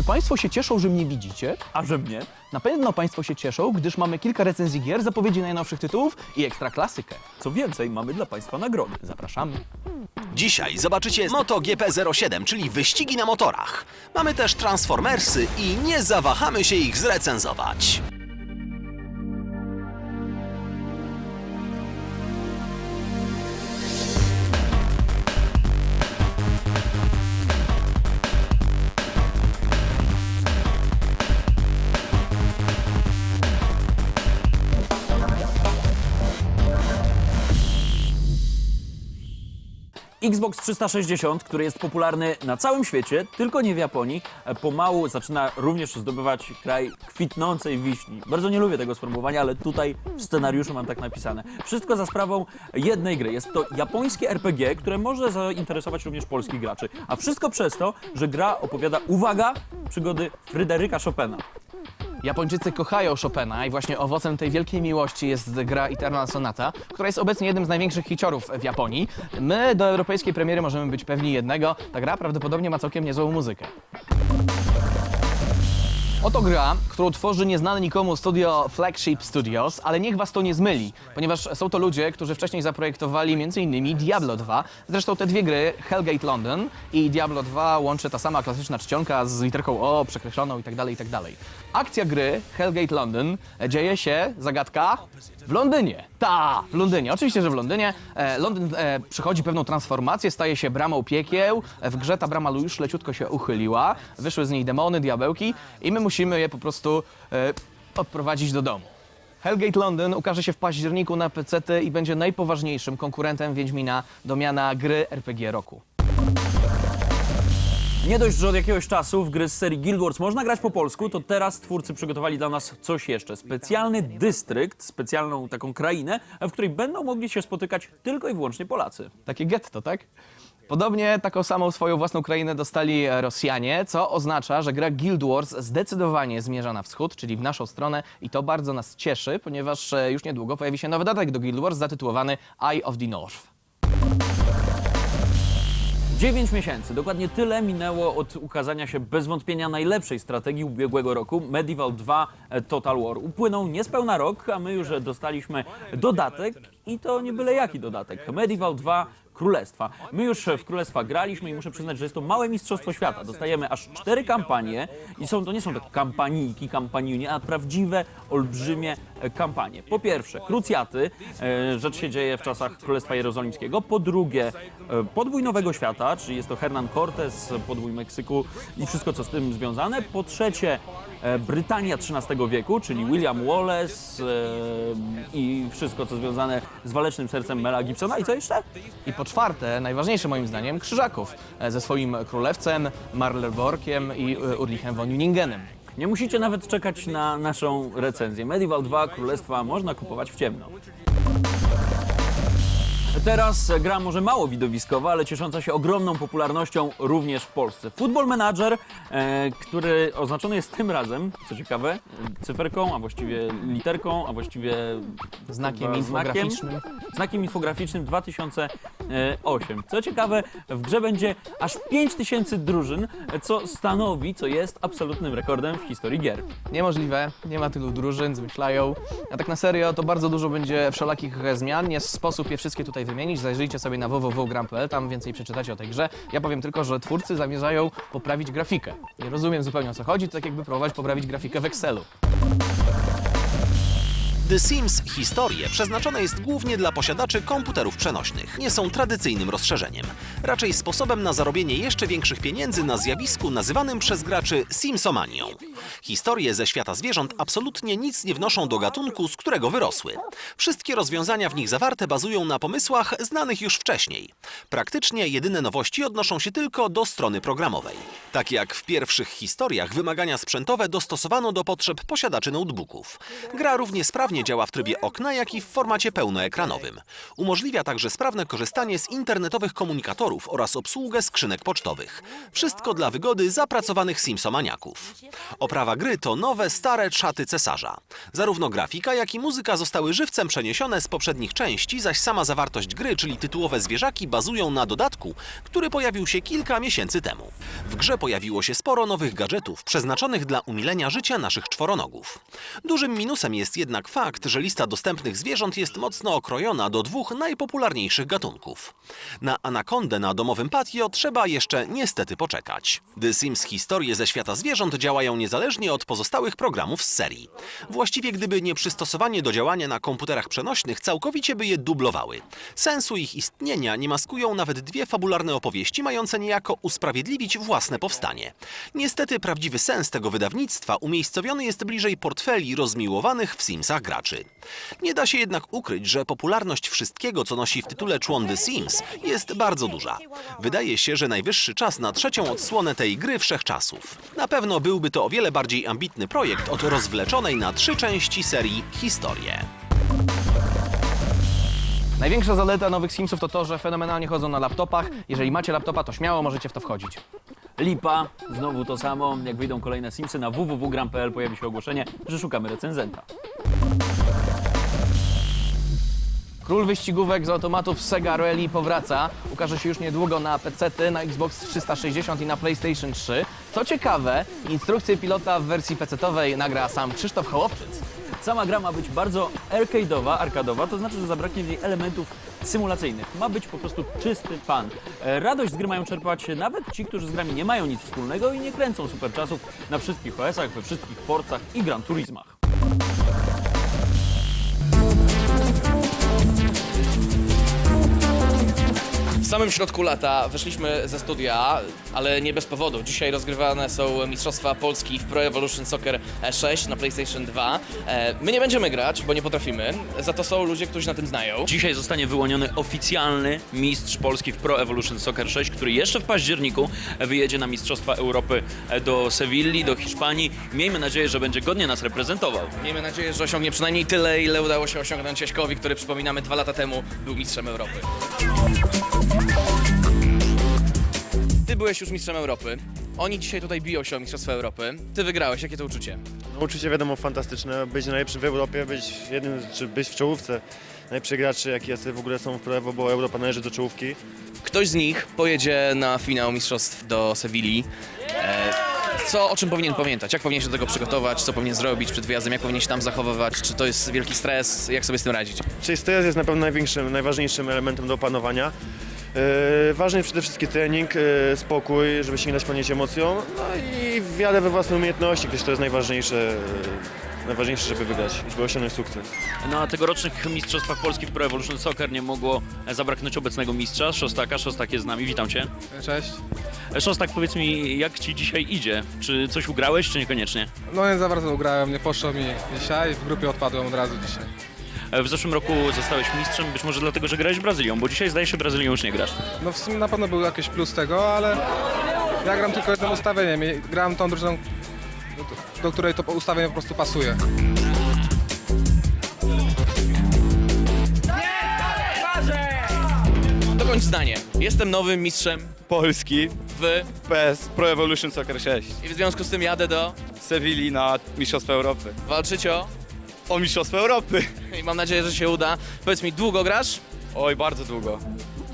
Czy Państwo się cieszą, że mnie widzicie? A że mnie? Na pewno Państwo się cieszą, gdyż mamy kilka recenzji gier, zapowiedzi najnowszych tytułów i ekstra klasykę. Co więcej, mamy dla Państwa nagrody. Zapraszamy. Dzisiaj zobaczycie MotoGP 07, czyli wyścigi na motorach. Mamy też Transformersy i nie zawahamy się ich zrecenzować. Xbox 360, który jest popularny na całym świecie, tylko nie w Japonii, e, pomału zaczyna również zdobywać kraj kwitnącej wiśni. Bardzo nie lubię tego sformułowania, ale tutaj w scenariuszu mam tak napisane. Wszystko za sprawą jednej gry. Jest to japońskie RPG, które może zainteresować również polskich graczy. A wszystko przez to, że gra opowiada, uwaga, przygody Fryderyka Chopina. Japończycy kochają Chopina i właśnie owocem tej wielkiej miłości jest gra Eternal Sonata, która jest obecnie jednym z największych hiciorów w Japonii. My do europejskiej premiery możemy być pewni jednego, ta gra prawdopodobnie ma całkiem niezłą muzykę. Oto gra, którą tworzy nieznane nikomu studio Flagship Studios, ale niech was to nie zmyli, ponieważ są to ludzie, którzy wcześniej zaprojektowali m.in. Diablo 2. Zresztą te dwie gry, Hellgate London i Diablo 2 łączy ta sama klasyczna czcionka z literką O przekreśloną itd., itd. Akcja gry Hellgate London dzieje się, zagadka, w Londynie. Ta, w Londynie. Oczywiście, że w Londynie. E, Londyn e, przechodzi pewną transformację, staje się bramą piekieł. W grze ta brama już leciutko się uchyliła. Wyszły z niej demony, diabełki i my musimy je po prostu e, odprowadzić do domu. Hellgate London ukaże się w październiku na PC i będzie najpoważniejszym konkurentem Wiedźmina do miana gry RPG roku. Nie dość, że od jakiegoś czasu w gry z serii Guild Wars można grać po polsku, to teraz twórcy przygotowali dla nas coś jeszcze. Specjalny dystrykt, specjalną taką krainę, w której będą mogli się spotykać tylko i wyłącznie Polacy. Takie getto, tak? Podobnie taką samą swoją własną krainę dostali e, Rosjanie, co oznacza, że gra Guild Wars zdecydowanie zmierza na wschód, czyli w naszą stronę i to bardzo nas cieszy, ponieważ e, już niedługo pojawi się nowy dodatek do Guild Wars zatytułowany Eye of the North. 9 miesięcy, dokładnie tyle minęło od ukazania się bez wątpienia najlepszej strategii ubiegłego roku, Medieval 2 Total War. Upłynął niespełna rok, a my już dostaliśmy dodatek i to nie byle jaki dodatek. Medieval 2 Królestwa. My już w Królestwa graliśmy i muszę przyznać, że jest to małe mistrzostwo świata. Dostajemy aż cztery kampanie i są, to nie są tak kampanijki, kampanijnie, a prawdziwe, olbrzymie kampanie. Po pierwsze, krucjaty, e, rzecz się dzieje w czasach Królestwa Jerozolimskiego. Po drugie, e, podbój Nowego Świata, czyli jest to Hernan Cortes, podbój Meksyku i wszystko, co z tym związane. Po trzecie, Brytania XIII wieku, czyli William Wallace e, i wszystko, co związane z walecznym sercem Mela Gibsona. I co jeszcze? I po czwarte, najważniejsze moim zdaniem, Krzyżaków e, ze swoim królewcem, Marleborkiem i e, Urlichem von Juningenem. Nie musicie nawet czekać na naszą recenzję. Medieval 2 Królestwa można kupować w ciemno. Teraz gra może mało widowiskowa, ale ciesząca się ogromną popularnością również w Polsce. Football Manager, e, który oznaczony jest tym razem, co ciekawe, cyferką, a właściwie literką, a właściwie Znakiem chyba infograficznym. Znakiem infograficznym 2008. Co ciekawe, w grze będzie aż 5000 drużyn, co stanowi, co jest absolutnym rekordem w historii gier. Niemożliwe, nie ma tylu drużyn, zmyślają. A tak na serio, to bardzo dużo będzie wszelakich zmian. Jest sposób je wszystkie tutaj wymienić. Zajrzyjcie sobie na www.gram.pl, tam więcej przeczytacie o tej grze. Ja powiem tylko, że twórcy zamierzają poprawić grafikę. Nie rozumiem zupełnie o co chodzi, to tak jakby próbować poprawić grafikę w Excelu. The Sims Historie przeznaczone jest głównie dla posiadaczy komputerów przenośnych. Nie są tradycyjnym rozszerzeniem, raczej sposobem na zarobienie jeszcze większych pieniędzy na zjawisku nazywanym przez graczy Simsomanią. Historie ze świata zwierząt absolutnie nic nie wnoszą do gatunku, z którego wyrosły. Wszystkie rozwiązania w nich zawarte bazują na pomysłach znanych już wcześniej. Praktycznie jedyne nowości odnoszą się tylko do strony programowej. Tak jak w pierwszych historiach, wymagania sprzętowe dostosowano do potrzeb posiadaczy notebooków. Gra równie sprawnie działa w trybie okna, jak i w formacie pełnoekranowym. Umożliwia także sprawne korzystanie z internetowych komunikatorów oraz obsługę skrzynek pocztowych. Wszystko dla wygody zapracowanych Simsomaniaków. Oprawa gry to nowe, stare czaty cesarza. Zarówno grafika, jak i muzyka zostały żywcem przeniesione z poprzednich części, zaś sama zawartość gry, czyli tytułowe zwierzaki, bazują na dodatku, który pojawił się kilka miesięcy temu. W grze pojawiło się sporo nowych gadżetów przeznaczonych dla umilenia życia naszych czworonogów. Dużym minusem jest jednak fakt, że lista dostępnych zwierząt jest mocno okrojona do dwóch najpopularniejszych gatunków. Na anakondę na domowym patio trzeba jeszcze niestety poczekać. The Sims historie ze świata zwierząt działają niezależnie od pozostałych programów z serii. Właściwie gdyby nie przystosowanie do działania na komputerach przenośnych, całkowicie by je dublowały. Sensu ich istnienia nie maskują nawet dwie fabularne opowieści mające niejako usprawiedliwić własne powstanie. Niestety prawdziwy sens tego wydawnictwa umiejscowiony jest bliżej portfeli rozmiłowanych w Simsach graczy. Nie da się jednak ukryć, że popularność wszystkiego, co nosi w tytule człon The Sims, jest bardzo duża. Wydaje się, że najwyższy czas na trzecią odsłonę tej gry wszechczasów. Na pewno byłby to o wiele bardziej ambitny projekt od rozwleczonej na trzy części serii Historie. Największa zaleta nowych Simsów to to, że fenomenalnie chodzą na laptopach. Jeżeli macie laptopa, to śmiało możecie w to wchodzić. Lipa, znowu to samo. Jak wyjdą kolejne Simsy na www.gram.pl pojawi się ogłoszenie, że szukamy recenzenta. Król wyścigówek z automatów Sega Rally powraca. Ukaże się już niedługo na PC, na Xbox 360 i na PlayStation 3. Co ciekawe, instrukcję pilota w wersji PC-owej nagra sam Krzysztof Hołowczyc. Sama gra ma być bardzo arcade'owa, arkadowa, to znaczy, że zabraknie w niej elementów symulacyjnych. Ma być po prostu czysty fan. E, Radość z gry mają czerpać nawet ci, którzy z grami nie mają nic wspólnego i nie kręcą super czasów na wszystkich OS-ach, we wszystkich Forzach i Gran Turismach. Samym środku lata wyszliśmy ze studia, ale nie bez powodu. Dzisiaj rozgrywane są Mistrzostwa Polski w Pro Evolution Soccer 6 na PlayStation 2. E, My nie będziemy grać, bo nie potrafimy. Za to są ludzie, którzy na tym znają. Dzisiaj zostanie wyłoniony oficjalny mistrz Polski w Pro Evolution Soccer 6, który jeszcze w październiku wyjedzie na Mistrzostwa Europy do Sewilli, do Hiszpanii. Miejmy nadzieję, że będzie godnie nas reprezentował. Miejmy nadzieję, że osiągnie przynajmniej tyle, ile udało się osiągnąć Jaśkowi, który przypominamy dwa lata temu był mistrzem Europy. Ty byłeś już mistrzem Europy. Oni dzisiaj tutaj biją się o Mistrzostwa Europy. Ty wygrałeś, jakie to uczucie? No, uczucie wiadomo fantastyczne, być najlepszym w Europie, być jednym, czy być w czołówce najlepszych graczy, jakie w ogóle są w Pro Evo, bo Europa należy do czołówki. Ktoś z nich pojedzie na finał mistrzostw do Sewilli. E, co, o czym powinien pamiętać? Jak powinien się do tego przygotować? Co powinien zrobić przed wyjazdem? Jak powinien się tam zachowywać? Czy to jest wielki stres? Jak sobie z tym radzić? Czyli stres jest na pewno największym, najważniejszym elementem do opanowania. Yy, ważny jest przede wszystkim trening, yy, spokój, żeby się nie dać ponieść emocjom, no i wiarę we własne umiejętności, gdyż to jest najważniejsze, yy, najważniejsze, żeby wygrać i żeby osiągnąć sukces. Na tegorocznych Mistrzostwach Polski w Pro Evolution Soccer nie mogło zabraknąć obecnego mistrza, Szostaka. Szostak jest z nami, witam Cię. Cześć. Szostak, powiedz mi, jak Ci dzisiaj idzie? Czy coś ugrałeś, czy niekoniecznie? No nie za bardzo ugrałem, nie poszło mi dzisiaj, w grupie odpadłem od razu dzisiaj. W zeszłym roku zostałeś mistrzem, być może dlatego, że grałeś Brazylią, bo dzisiaj zdaje się Brazylią już nie grasz. No w sumie na pewno był jakiś plus tego, ale ja gram tylko jednym ustawieniem i gram tą drużyną, do, do której to ustawienie po prostu pasuje. Dokończ zdanie. Jestem nowym mistrzem Polski w... PS Pro Evolution Soccer 6. i w związku z tym jadę do... Sewilli na Mistrzostwa Europy. Walczyć o... O Mistrzostwa Europy! I mam nadzieję, że się uda. Powiedz mi, długo grasz? Oj, bardzo długo.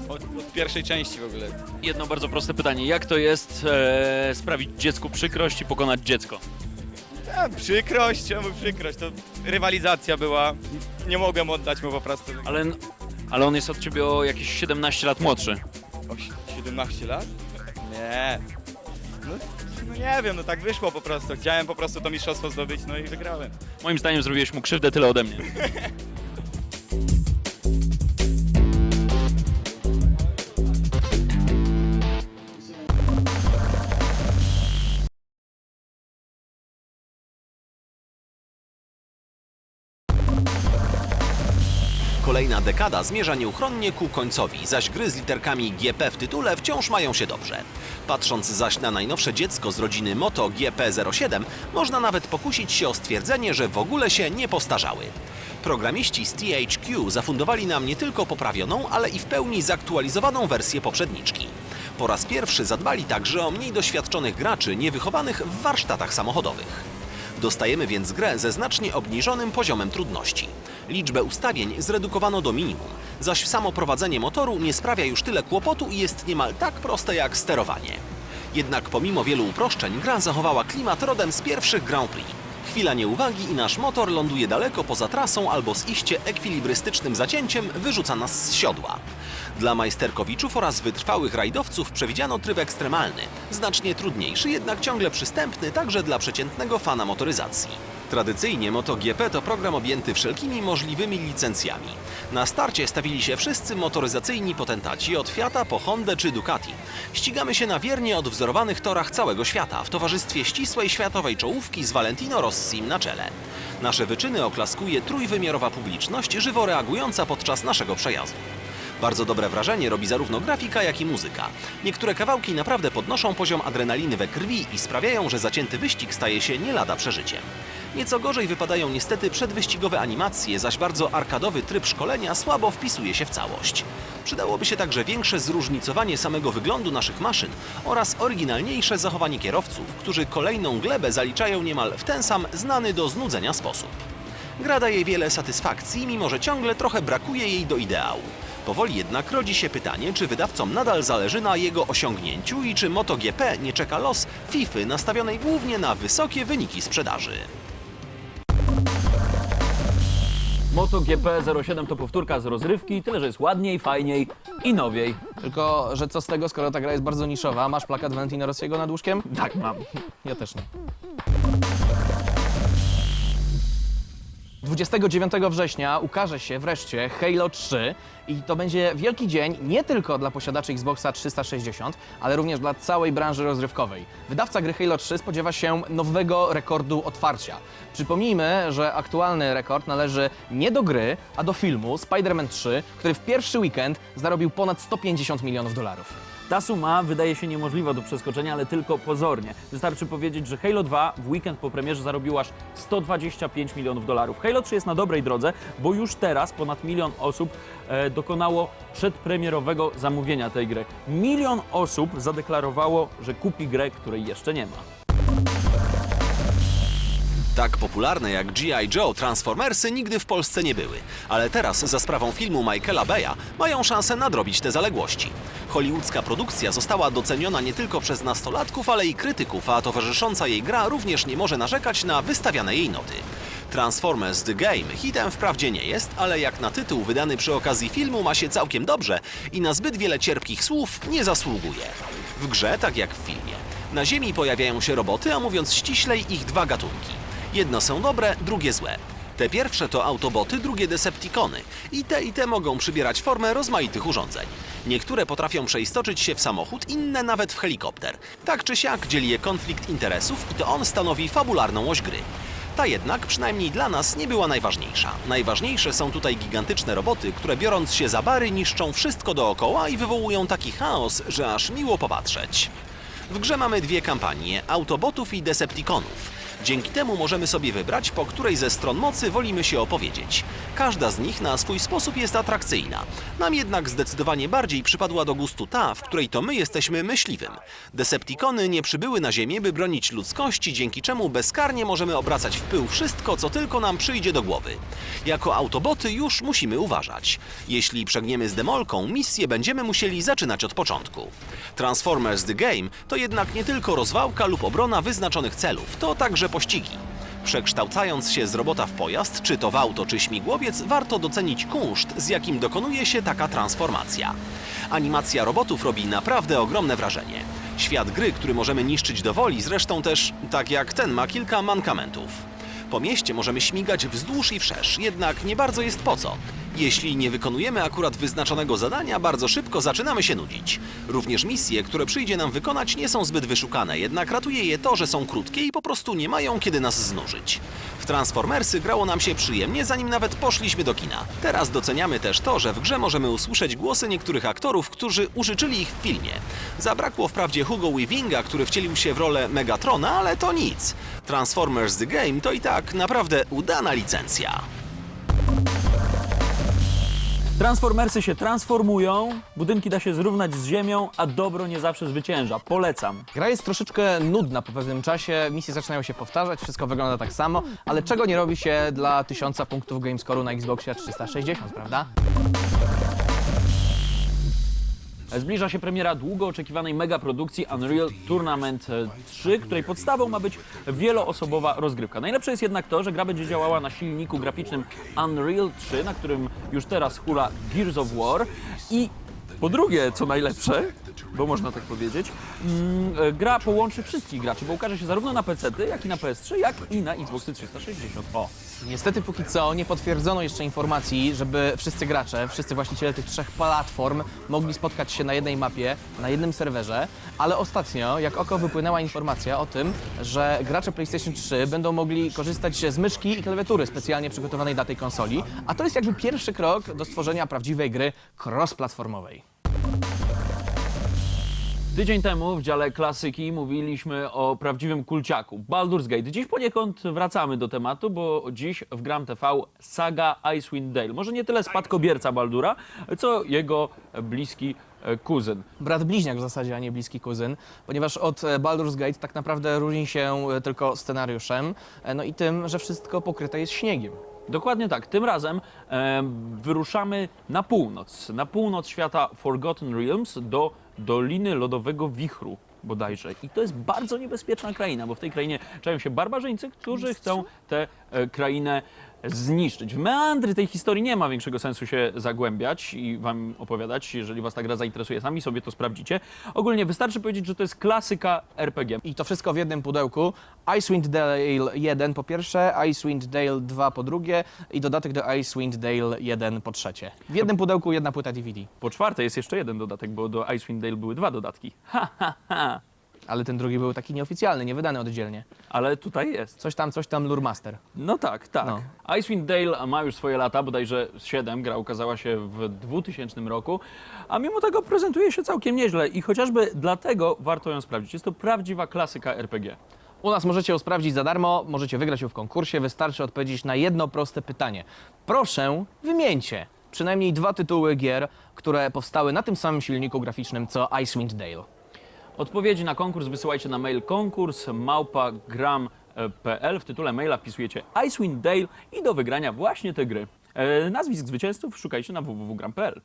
Od, od pierwszej części w ogóle. Jedno bardzo proste pytanie. Jak to jest e, sprawić dziecku przykrość i pokonać dziecko? A, przykrość, czemu przykrość? To rywalizacja była. Nie mogłem oddać mu po prostu. Ale, ale on jest od ciebie o jakieś 17 lat młodszy. O, 17 lat? Nie. No, no nie wiem, no tak wyszło po prostu. Chciałem po prostu to mistrzostwo zdobyć, no i wygrałem. Moim zdaniem zrobiłeś mu krzywdę, tyle ode mnie. Kolejna dekada zmierza nieuchronnie ku końcowi, zaś gry z literkami GP w tytule wciąż mają się dobrze. Patrząc zaś na najnowsze dziecko z rodziny Moto GP07, można nawet pokusić się o stwierdzenie, że w ogóle się nie postarzały. Programiści z THQ zafundowali nam nie tylko poprawioną, ale i w pełni zaktualizowaną wersję poprzedniczki. Po raz pierwszy zadbali także o mniej doświadczonych graczy niewychowanych w warsztatach samochodowych. Dostajemy więc grę ze znacznie obniżonym poziomem trudności. Liczbę ustawień zredukowano do minimum, zaś samo prowadzenie motoru nie sprawia już tyle kłopotu i jest niemal tak proste jak sterowanie. Jednak pomimo wielu uproszczeń, gra zachowała klimat rodem z pierwszych Grand Prix. Chwila nieuwagi i nasz motor ląduje daleko poza trasą albo z iście ekwilibrystycznym zacięciem wyrzuca nas z siodła. Dla majsterkowiczów oraz wytrwałych rajdowców przewidziano tryb ekstremalny, znacznie trudniejszy, jednak ciągle przystępny także dla przeciętnego fana motoryzacji. Tradycyjnie MotoGP to program objęty wszelkimi możliwymi licencjami. Na starcie stawili się wszyscy motoryzacyjni potentaci od Fiata po Hondę czy Ducati. Ścigamy się na wiernie odwzorowanych torach całego świata w towarzystwie ścisłej światowej czołówki z Valentino Rossim na czele. Nasze wyczyny oklaskuje trójwymiarowa publiczność żywo reagująca podczas naszego przejazdu. Bardzo dobre wrażenie robi zarówno grafika, jak i muzyka. Niektóre kawałki naprawdę podnoszą poziom adrenaliny we krwi i sprawiają, że zacięty wyścig staje się nie lada przeżyciem. Nieco gorzej wypadają niestety przedwyścigowe animacje, zaś bardzo arkadowy tryb szkolenia słabo wpisuje się w całość. Przydałoby się także większe zróżnicowanie samego wyglądu naszych maszyn oraz oryginalniejsze zachowanie kierowców, którzy kolejną glebę zaliczają niemal w ten sam znany do znudzenia sposób. Gra daje wiele satysfakcji, mimo że ciągle trochę brakuje jej do ideału. Powoli jednak rodzi się pytanie, czy wydawcom nadal zależy na jego osiągnięciu i czy MotoGP nie czeka los FIFA nastawionej głównie na wysokie wyniki sprzedaży. MotoGP 07 to powtórka z rozrywki, tyle że jest ładniej, fajniej i nowiej. Tylko, że co z tego, skoro ta gra jest bardzo niszowa? Masz plakat Valentino Rossiego nad łóżkiem? Tak mam. Ja też nie. 29 września ukaże się wreszcie Halo 3 i to będzie wielki dzień nie tylko dla posiadaczy Xboxa 360, ale również dla całej branży rozrywkowej. Wydawca gry Halo 3 spodziewa się nowego rekordu otwarcia. Przypomnijmy, że aktualny rekord należy nie do gry, a do filmu Spider-Man 3, który w pierwszy weekend zarobił ponad 150 milionów dolarów. Ta suma wydaje się niemożliwa do przeskoczenia, ale tylko pozornie. Wystarczy powiedzieć, że Halo 2 w weekend po premierze zarobił aż 125 milionów dolarów. Halo 3 jest na dobrej drodze, bo już teraz ponad milion osób e, dokonało przedpremierowego zamówienia tej gry. Milion osób zadeklarowało, że kupi grę, której jeszcze nie ma. Tak popularne jak G.I. Joe Transformersy nigdy w Polsce nie były, ale teraz za sprawą filmu Michaela Beya mają szansę nadrobić te zaległości. Hollywoodzka produkcja została doceniona nie tylko przez nastolatków, ale i krytyków, a towarzysząca jej gra również nie może narzekać na wystawiane jej noty. Transformers The Game hitem wprawdzie nie jest, ale jak na tytuł wydany przy okazji filmu ma się całkiem dobrze i na zbyt wiele cierpkich słów nie zasługuje. W grze, tak jak w filmie, na Ziemi pojawiają się roboty, a mówiąc ściślej ich dwa gatunki. Jedno są dobre, drugie złe. Te pierwsze to autoboty, drugie Decepticony. I te i te mogą przybierać formę rozmaitych urządzeń. Niektóre potrafią przeistoczyć się w samochód, inne nawet w helikopter. Tak czy siak dzieli je konflikt interesów i to on stanowi fabularną oś gry. Ta jednak, przynajmniej dla nas, nie była najważniejsza. Najważniejsze są tutaj gigantyczne roboty, które biorąc się za bary niszczą wszystko dookoła i wywołują taki chaos, że aż miło popatrzeć. W grze mamy dwie kampanie Autobotów i Decepticonów. Dzięki temu możemy sobie wybrać, po której ze stron mocy wolimy się opowiedzieć. Każda z nich na swój sposób jest atrakcyjna. Nam jednak zdecydowanie bardziej przypadła do gustu ta, w której to my jesteśmy myśliwym. Decepticony nie przybyły na Ziemię, by bronić ludzkości, dzięki czemu bezkarnie możemy obracać w pył wszystko, co tylko nam przyjdzie do głowy. Jako autoboty już musimy uważać. Jeśli przegniemy z demolką, misję będziemy musieli zaczynać od początku. Transformers The Game to jednak nie tylko rozwałka lub obrona wyznaczonych celów, to także pościgi. Przekształcając się z robota w pojazd, czy to w auto, czy śmigłowiec, warto docenić kunszt, z jakim dokonuje się taka transformacja. Animacja robotów robi naprawdę ogromne wrażenie. Świat gry, który możemy niszczyć do woli, zresztą też, tak jak ten, ma kilka mankamentów. Po mieście możemy śmigać wzdłuż i wszerz, jednak nie bardzo jest po co. Jeśli nie wykonujemy akurat wyznaczonego zadania, bardzo szybko zaczynamy się nudzić. Również misje, które przyjdzie nam wykonać, nie są zbyt wyszukane, jednak ratuje je to, że są krótkie i po prostu nie mają kiedy nas znużyć. W Transformersy grało nam się przyjemnie, zanim nawet poszliśmy do kina. Teraz doceniamy też to, że w grze możemy usłyszeć głosy niektórych aktorów, którzy użyczyli ich w filmie. Zabrakło wprawdzie Hugo Weavinga, który wcielił się w rolę Megatrona, ale to nic. Transformers The Game to i tak naprawdę udana licencja. Transformersy się transformują, budynki da się zrównać z ziemią, a dobro nie zawsze zwycięża. Polecam. Gra jest troszeczkę nudna po pewnym czasie, misje zaczynają się powtarzać, wszystko wygląda tak samo, ale czego nie robi się dla 1000 punktów gamescore'u na Xboxie 360, prawda? Zbliża się premiera długo oczekiwanej megaprodukcji Unreal Tournament e, 3, której podstawą ma być wieloosobowa rozgrywka. Najlepsze jest jednak to, że gra będzie działała na silniku graficznym Unreal 3, na którym już teraz hula Gears of War i po drugie, co najlepsze, bo można tak powiedzieć, mm, e, gra połączy wszystkich graczy, bo ukaże się zarówno na PC, jak i na PS3, jak i na Xboxy 360. O, Niestety póki co nie potwierdzono jeszcze informacji, żeby wszyscy gracze, wszyscy właściciele tych trzech platform mogli spotkać się na jednej mapie, na jednym serwerze, ale ostatnio jak oko wypłynęła informacja o tym, że gracze PlayStation 3 będą mogli korzystać z myszki i klawiatury specjalnie przygotowanej dla tej konsoli, a to jest jakby pierwszy krok do stworzenia prawdziwej gry cross-platformowej. Tydzień temu w dziale klasyki mówiliśmy o prawdziwym kulciaku Baldur's Gate. Dziś poniekąd wracamy do tematu, bo dziś w Gram TV saga Icewind Dale. Może nie tyle spadkobierca Baldura, co jego bliski e, kuzyn. Brat bliźniak w zasadzie, a nie bliski kuzyn, ponieważ od e, Baldur's Gate tak naprawdę różni się e, tylko scenariuszem, no i tym, że wszystko pokryte jest śniegiem. Dokładnie tak. Tym razem e, wyruszamy na północ. Na północ świata Forgotten Realms do Doliny Lodowego Wichru bodajże. I to jest bardzo niebezpieczna kraina, bo w tej krainie czają się barbarzyńcy, którzy chcą tę e, krainę zniszczyć. W meandry tej historii nie ma większego sensu się zagłębiać i wam opowiadać. Jeżeli was ta gra zainteresuje, sami sobie to sprawdzicie. Ogólnie wystarczy powiedzieć, że to jest klasyka RPG. I to wszystko w jednym pudełku. Icewind Dale 1 po pierwsze, Icewind Dale 2 po drugie i dodatek do Icewind Dale 1 po trzecie. W jednym pudełku jedna płyta DVD. Po czwarte jest jeszcze jeden dodatek, bo do Icewind Dale były dwa dodatki. Ha, ha, ha. Ale ten drugi był taki nieoficjalny, nie wydany oddzielnie. Ale tutaj jest. Coś tam, coś tam, Lure Master. No tak, tak. No. Icewind Dale ma już swoje lata, bodajże z 7, gra ukazała się w 2000 roku, a mimo tego prezentuje się całkiem nieźle i chociażby dlatego warto ją sprawdzić. Jest to prawdziwa klasyka RPG. U nas możecie ją sprawdzić za darmo, możecie wygrać ją w konkursie, wystarczy odpowiedzieć na jedno proste pytanie. Proszę, wymieńcie przynajmniej dwa tytuły gier, które powstały na tym samym silniku graficznym co Icewind Dale. Odpowiedzi na konkurs wysyłajcie na mail konkurs małpagram.pl. W tytule maila wpisujecie Icewind Dale i do wygrania właśnie te gry. E, nazwisk zwycięzców szukajcie na www.gram.pl.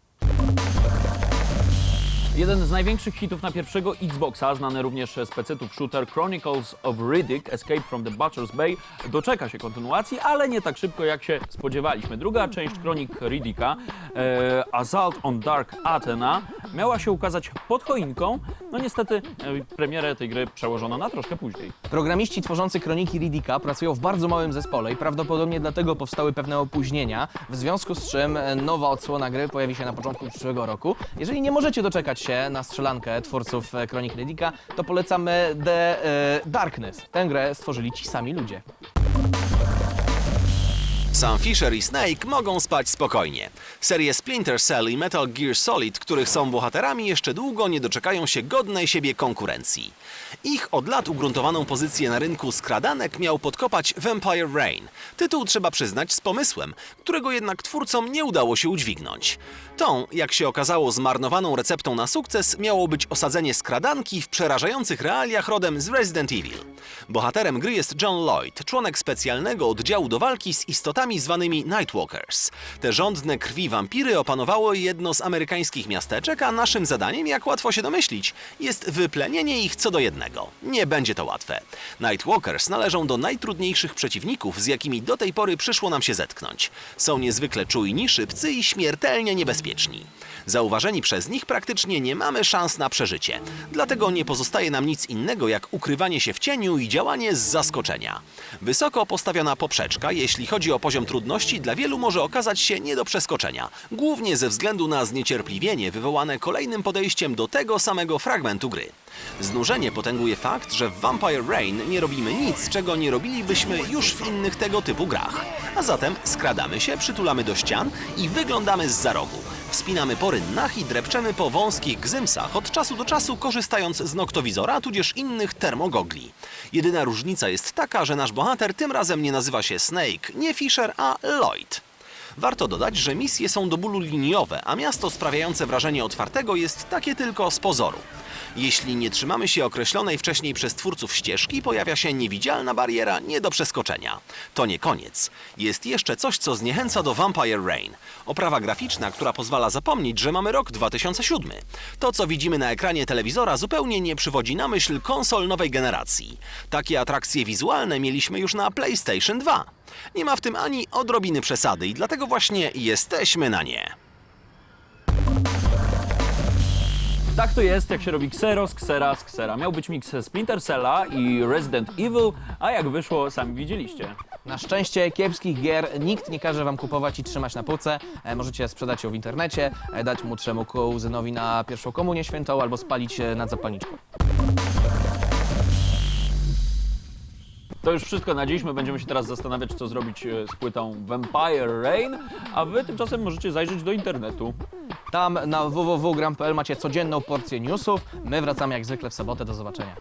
Jeden z największych hitów na pierwszego Xboxa, znany również z pecetów shooter Chronicles of Riddick Escape from the Butcher's Bay, doczeka się kontynuacji, ale nie tak szybko jak się spodziewaliśmy. Druga część Chronik Riddicka, e, Assault on Dark Athena, miała się ukazać pod choinką. No niestety e, premierę tej gry przełożono na troszkę później. Programiści tworzący kroniki Riddicka pracują w bardzo małym zespole i prawdopodobnie dlatego powstały pewne opóźnienia, w związku z czym e, nowa odsłona gry pojawi się na początku przyszłego roku. Jeżeli nie możecie doczekać się na strzelankę twórców e, kronik Riddicka, to polecamy The e, Darkness. Tę grę stworzyli ci sami ludzie. Sam Fisher i Snake mogą spać spokojnie. Serie Splinter Cell i Metal Gear Solid, których są bohaterami, jeszcze długo nie doczekają się godnej siebie konkurencji. Ich od lat ugruntowaną pozycję na rynku skradanek miał podkopać Vampire Rain. Tytuł trzeba przyznać z pomysłem, którego jednak twórcom nie udało się udźwignąć. Tą, jak się okazało, zmarnowaną receptą na sukces miało być osadzenie skradanki w przerażających realiach rodem z Resident Evil. Bohaterem gry jest John Lloyd, członek specjalnego oddziału do walki z istotami zwanymi Nightwalkers. Te żądne krwi wampiry opanowało jedno z amerykańskich miasteczek, a naszym zadaniem, jak łatwo się domyślić, jest wyplenienie ich co do jednego. Nie będzie to łatwe. Nightwalkers należą do najtrudniejszych przeciwników, z jakimi do tej pory przyszło nam się zetknąć. Są niezwykle czujni, szybcy i śmiertelnie niebezpieczni. Zauważeni przez nich praktycznie nie mamy szans na przeżycie. Dlatego nie pozostaje nam nic innego jak ukrywanie się w cieniu i działanie z zaskoczenia. Wysoko postawiona poprzeczka, jeśli chodzi o poziom trudności, dla wielu może okazać się nie do przeskoczenia. Głównie ze względu na zniecierpliwienie wywołane kolejnym podejściem do tego samego fragmentu gry. Znużenie potęguje fakt, że w Vampire Rain nie robimy nic, czego nie robilibyśmy już w innych tego typu grach. A zatem skradamy się, przytulamy do ścian i wyglądamy z za rogu. Wspinamy po rynnach i drepczemy po wąskich gzymsach, od czasu do czasu korzystając z noktowizora, tudzież innych termogogli. Jedyna różnica jest taka, że nasz bohater tym razem nie nazywa się Snake, nie Fisher, a Lloyd. Warto dodać, że misje są do bólu liniowe, a miasto sprawiające wrażenie otwartego jest takie tylko z pozoru. Jeśli nie trzymamy się określonej wcześniej przez twórców ścieżki, pojawia się niewidzialna bariera nie do przeskoczenia. To nie koniec. Jest jeszcze coś, co zniechęca do Vampire Rain. Oprawa graficzna, która pozwala zapomnieć, że mamy rok 2007. To, co widzimy na ekranie telewizora, zupełnie nie przywodzi na myśl konsol nowej generacji. Takie atrakcje wizualne mieliśmy już na PlayStation 2. Nie ma w tym ani odrobiny przesady i dlatego właśnie jesteśmy na nie. Tak to jest, jak się robi Xeros, Xeras, Xera. Miał być miks Splinter Cella i Resident Evil, a jak wyszło, sami widzieliście. Na szczęście kiepskich gier nikt nie każe wam kupować i trzymać na półce. E, możecie sprzedać ją w internecie, e, dać młodszemu kuzynowi na pierwszą komunię świętą albo spalić e, nad zapalniczką. To już wszystko na dziś. My będziemy się teraz zastanawiać, co zrobić e, z płytą Vampire Rain, a wy tymczasem możecie zajrzeć do internetu. Tam na www.gram.pl macie codzienną porcję newsów. My wracamy jak zwykle w sobotę. Do zobaczenia.